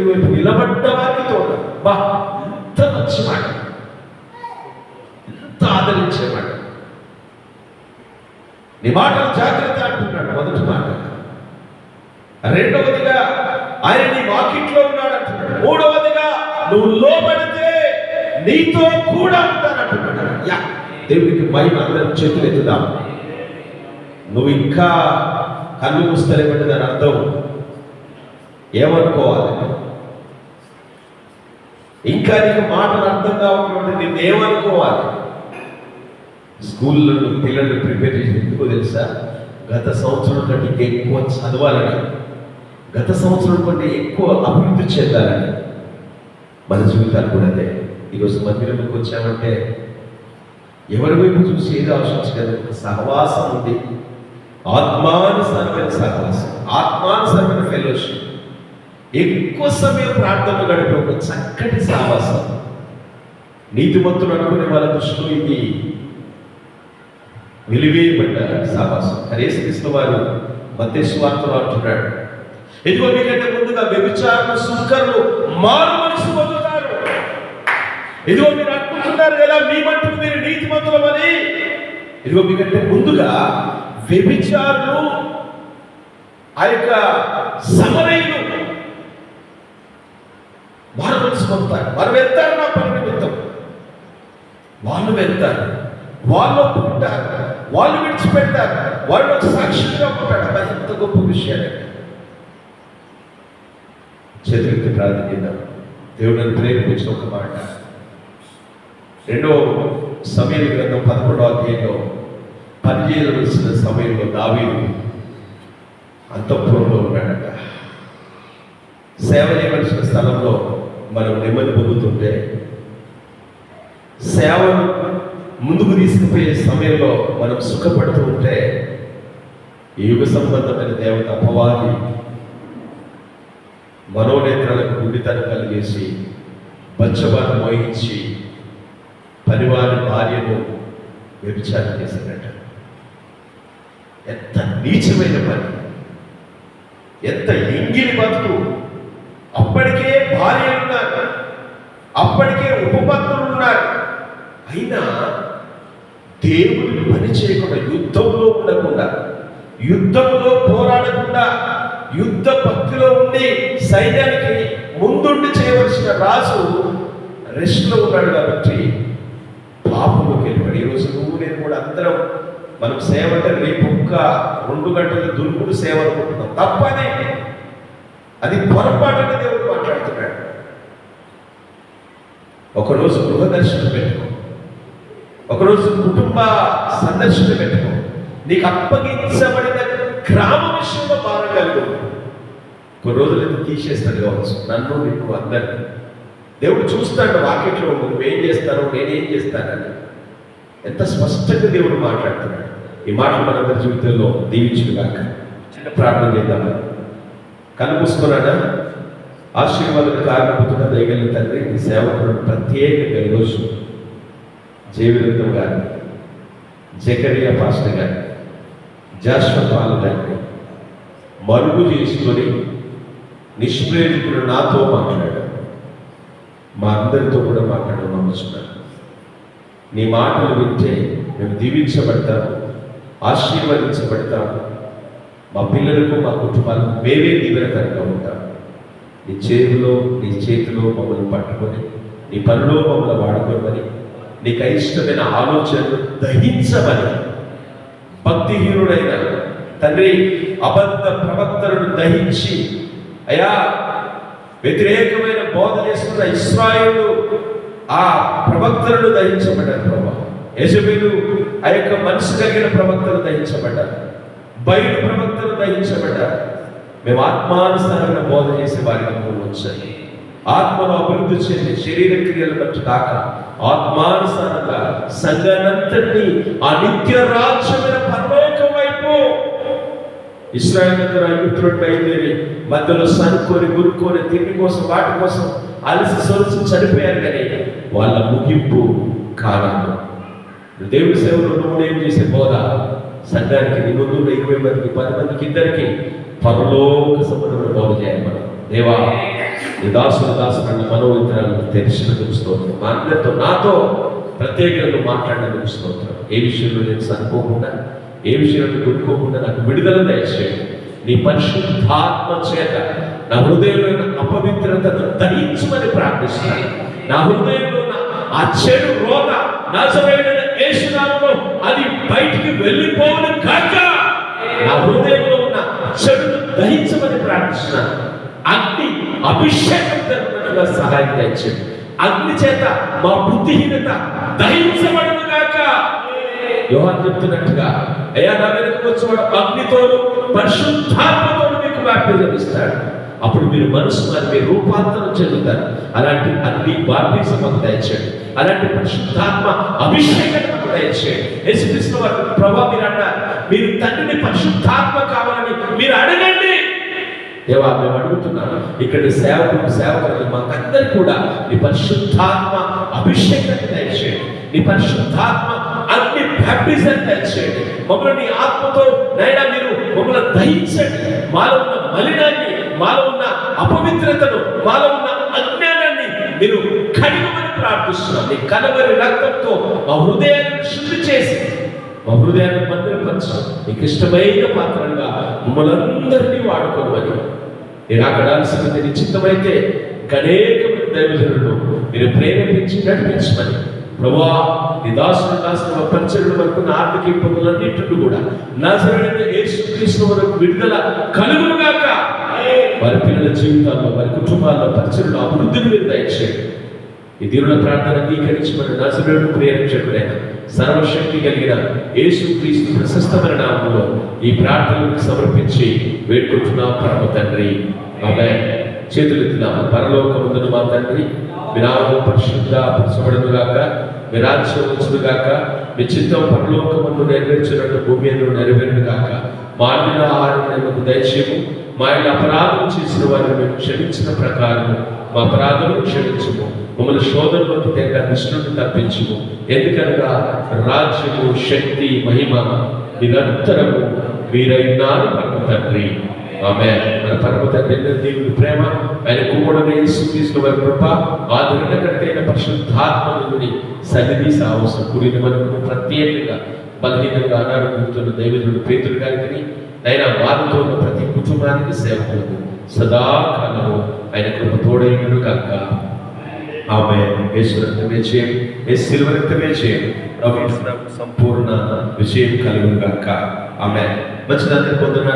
దేవుని వైపు నిలబడ్డ వారికి తోట బా ఎంత మంచి మాట ఎంత ఆదరించే మాట నీ మాటలు జాగ్రత్త అంటున్నాడు మొదటి మాట. రెండవదిగా ఆయన నీ వాకిట్లో ఉన్నాడు అంటున్నాడు. మూడవదిగా నువ్వు లోబడితే నీతో కూడా ఉంటానంటున్నాడు యా దేవుడికి మహిమ అందరం చేతులు ఎత్తుదాం. నువ్వు ఇంకా కన్ను మూస్తలేమంటే దాని అర్థం. ఏమనుకోవాలి? ఇంకా నీకు మాటలు అర్థం కావట్లేదు నేను ఏమనుకోవాలి స్కూల్లో పిల్లలు ప్రిపేర్ చేసి ఎందుకో తెలుసా? గత సంవత్సరం కంటే ఇంకా ఎక్కువ చదవాలని. గత సంవత్సరం కంటే ఎక్కువ అభివృద్ధి చెందాలని. మన జీవితాలు కూడా అదే ఈరోజు మందిరంలోకి వచ్చామంటే ఎవరి వైపు చూసి ఏదో ఆలోచించలేదు ఒక సహవాసం ఉంది. ఆత్మానుసరమైన సహవాసం. ఆత్మానుసరమైన ఫెలోషిప్ ఎక్కువ సమయం ప్రార్థనలు గడిపే ఒక చక్కటి సావాసం. నీతిమంతులు అనుకునే వాళ్ళ దృష్టిలో ఇది వెలివేయబడ్డ సహవాసం హరేశ్రీకృష్ణ వారు మతేశ్వార్తలు అంటున్నాడు. ఇదిగో మీకంటే ముందుగా వ్యభిచారులు సుంకర్లు మారు మనసు పొందుతారు. ఇదిగో మీరు అనుకుంటున్నారు కదా మీ మట్టుకు మీరు నీతిమంతులమని ఇదిగో మీకంటే ముందుగా వ్యభిచారులు ఆ యొక్క సమరయ్య వారు మనసు పొందుతారు వారు వెళ్తారు నా పని నిమిత్తం. వాళ్ళు వెళ్తారు. వాళ్ళు ఒప్పుకుంటారు. వాళ్ళు విడిచిపెడతారు. వాళ్ళు ఒక సాక్షిగా ఉంటాడు అబ్బా ఎంత గొప్ప విషయాలు. చేతులకి ప్రార్థిద్దాం దేవుడిని ప్రేరేపించిన ఒక మాట. రెండో సమయ గ్రంథం పదకొండవ అధ్యాయంలో పనిచేయవలసిన సమయంలో దావీలు అంతఃపురంలో ఉన్నాడట. సేవ చేయవలసిన స్థలంలో మనం నెమ్మది పొందుతుంటే సేవను ముందుకు తీసుకుపోయే సమయంలో మనం సుఖపడుతూ ఉంటే యుగ సంబంధమైన దేవత అపవాది మనోనేత్రాలకు గుండితనం కలిగేసి బచ్చబాను మోహించి పనివారి భార్యను వ్యభిచారం చేశాడట ఎంత నీచమైన పని. ఎంత ఎంగిలి బతుకు. అప్పటికే భార్యలు ఉన్నారు. అప్పటికే ఉపపత్తులు ఉన్నారు అయినా దేవుడిని పని చేయకుండా యుద్ధంలో ఉండకుండా యుద్ధంలో పోరాడకుండా యుద్ధ భక్తిలో ఉండి సైన్యానికి ముందుండి చేయవలసిన రాజు రెస్ట్లో ఉన్నాడు కాబట్టి పాపంలోకి వెళ్ళిపోయాడు ఈరోజు నువ్వు నేను కూడా అందరం మనం సేవ అంటే రేపు ఒక్క రెండు గంటల దుర్గుడు సేవ అనుకుంటున్నాం. తప్పనే అది పొరపాటున దేవుడు మాట్లాడుతున్నాడు. ఒకరోజు గృహ దర్శనం పెట్టుకో. ఒకరోజు కుటుంబ సందర్శన పెట్టుకో. నీకు అప్పగించబడిన గ్రామ విషయంలో భారం కలుగు. కొన్ని రోజులు తీసేస్తాడు కావచ్చు. నన్ను నీకు అందరినీ. దేవుడు చూస్తాడు వాకిట్లో నువ్వేం చేస్తారో నేనేం చేస్తానని. ఎంత స్పష్టంగా దేవుడు మాట్లాడుతున్నాడు. ఈ మాటలు మనందరి జీవితంలో దీవించుగాక. చిన్న ప్రార్థన చేద్దామని కనిపిస్తున్నాడా మూసుకున్నాడా ఆశీర్వాదం కారణభూతుడ దయగలిగిన తండ్రి ఈ సేవకుడు ప్రత్యేకంగా ఈరోజు జయవిరుద్ధం గారిని జకరియా పాస్టర్ గారిని జాస్వ గారిని మరుగు చేసుకొని నిష్ప్రేరికుడు నాతో మాట్లాడాడు మా అందరితో కూడా మాట్లాడడం నీ మాటలు వింటే మేము దీవించబడతాము ఆశీర్వదించబడతాము. మా పిల్లలకు మా కుటుంబాలకు మేమే దీవెనకరంగా ఉంటాం. నీ చేతిలో నీ చేతిలో మమ్మల్ని పట్టుకొని నీ పనిలో మమ్మల్ని వాడుకోమని నీకు అయిష్టమైన ఆలోచనలు దహించమని భక్తిహీనుడైన తండ్రి అబద్ధ ప్రవక్తలను దహించి అయా వ్యతిరేకమైన బోధ చేస్తున్న ఇస్రాయేలు ఆ ప్రవక్తలను దహించబడ్డారు ప్రభా. యజమీలు ఆ యొక్క మనసు కలిగిన ప్రవక్తలు దహించబడ్డారు. బయట ప్రవక్తలు దహించబడ్డారు. మేము ఆత్మానుసారమైన బోధ చేసే వారిగా వచ్చాయి ఆత్మను అభివృద్ధి చెంది శరీర క్రియలు బట్టి కాక ఆత్మానుసారంగా సంఘానంతటినీ ఆ నిత్య రాజ్యమైన పరలోకం వైపు ఇస్రాయల్ దగ్గర మధ్యలో సనుకొని గురుకొని తిండి కోసం వాటి కోసం అలసి సొలసి చనిపోయారు కానీ వాళ్ళ ముగింపు కారణం దేవుడి సేవలో నువ్వు ఏం చేసే బోధ? సంఘానికి నీ ముందు ఇరవై మందికి పది మందికి ఇద్దరికి పరలోక సంబంధమైన బోధ చేయాలి మనం దేవా నీ దాసుల దాసుల మనోవితరాలను తెలిసినందుకు స్తోత్రం. మా అందరితో నాతో ప్రత్యేకంగా మాట్లాడినందుకు స్తోత్రం. ఏ విషయంలో నేను సరిపోకుండా ఏ విషయంలో కొట్టుకోకుండా నాకు విడుదల దయచేయండి. నీ పరిశుద్ధాత్మ చేత నా హృదయంలో ఉన్న అపవిత్రతను దహించమని ప్రార్థిస్తున్నాను. నా హృదయంలో ఉన్న ఆ చెడు రోత నజరైన యేసునామములో అది బయటికి వెళ్ళిపోవడం కాక నా హృదయంలో ఉన్న చెడును దహించమని ప్రార్థిస్తున్నాను అగ్ని అభిషేకం జరుగుతున్నట్టుగా సహాయం దయచేయండి అగ్ని చేత మా బుద్ధిహీనత దహించబడను కాక యోహాన్ చెప్తున్నట్టుగా అయ్యా నా వెనక వచ్చేవాడు అగ్నితోను పరిశుద్ధాత్మతోను మీకు వ్యాప్తి ఇస్తాడు అప్పుడు మీరు మనసు మరి రూపాంతరం చెందుతారు. అలాంటి అన్ని బాప్తిజం మాకు దయచేయండి. అలాంటి పరిశుద్ధాత్మ అభిషేకం మాకు దయచేయండి. యేసుక్రీస్తు వారు ప్రభా మీరు అన్నారు మీరు తండ్రిని పరిశుద్ధాత్మ కావాలని మీరు అడగండి. దేవా మేము అడుగుతున్నాను ఇక్కడ సేవకులు సేవకులు మాకందరు కూడా నీ పరిశుద్ధాత్మ అభిషేకాన్ని దయచేయండి. నీ పరిశుద్ధాత్మ అన్ని బ్యాప్టిజం దయచేయండి. మమ్మల్ని ఆత్మతో నైనా మీరు మమ్మల్ని దహించండి. మాలో ఉన్న మలినాన్ని మాలో ఉన్న అపవిత్రతను మాలో ఉన్న అజ్ఞానాన్ని మీరు కడిగమని ప్రార్థిస్తున్నాం. నీ కలవరి రక్తంతో మా హృదయాన్ని శుద్ధి చేసి మా హృదయాన్ని మందిరపరచు నీకు ఇష్టమైన పాత్రలుగా మమ్మల్ని అందరినీ వాడుకోమని. నేను అక్కడ ఆలస్యమైతే నీ చిత్తమైతే అనేక మంది మీరు ప్రేరేపించి నడిపించమని. ప్రభా నీ దాసుడు రాసిన పరిచయం వరకు నా ఆర్థిక ఇబ్బందులన్నింటి కూడా నజరైన యేసుక్రీస్తు వరకు విడుదల కలుగుగాక వారి పిల్లల జీవితాల్లో వారి కుటుంబాల్లో పరిచయంలో అభివృద్ధిని మీరు దయచేయండి. ఈ దీవుల ప్రార్థన అంగీకరించబడిన మన నజరుడు ప్రేరించకుడైన సర్వశక్తి కలిగిన యేసు క్రీస్తు ప్రశస్తమైన నామంలో ఈ ప్రార్థనలకు సమర్పించి వేడుకుంటున్నాం. పరమ తండ్రి ఆమె చేతులెత్తుదాం పరలోకముందున మా తండ్రి మీ నామం పరిశుద్ధ పరచబడును గాక. మీ చిత్తం పరలోకమును నెరవేర్చినట్టు భూమి మీద నెరవేరును గాక. మాడిన ఆహారం దయచేయము. మా యొక్క అపరాధం చేసిన వారిని మేము క్షమించిన ప్రకారం మా అపరాధం క్షమించము. మమ్మల్ని శోధనలోకి తెగ కృష్ణుడిని తప్పించము. ఎందుకనగా రాజ్యము శక్తి మహిమ నిరంతరము మీరైనారు తండ్రి. ఆమె మన పరమ తండ్రి అయిన దేవుని ప్రేమ ఆయన కుమ్మడని యేసుక్రీస్తు వారి కృప ఆదరణకర్తైన పరిశుద్ధాత్మని సన్నిధి సాహసం కూడిన మనకు ప్రత్యేకంగా బలహీనంగా అనారోగ్యంతో దైవజుడు పేతులు గారికి ఆయన వారితో ఉన్న ప్రతి కుటుంబానికి సేవకులకు సదాకాలము ఆయన కృప తోడైనడు కాక ఆమె యేసు చేయం యేసు శిలువ చేయం. ప్రభు సంపూర్ణ విజయం కలుగును గాక ఆమె మంచిదంతా పొందున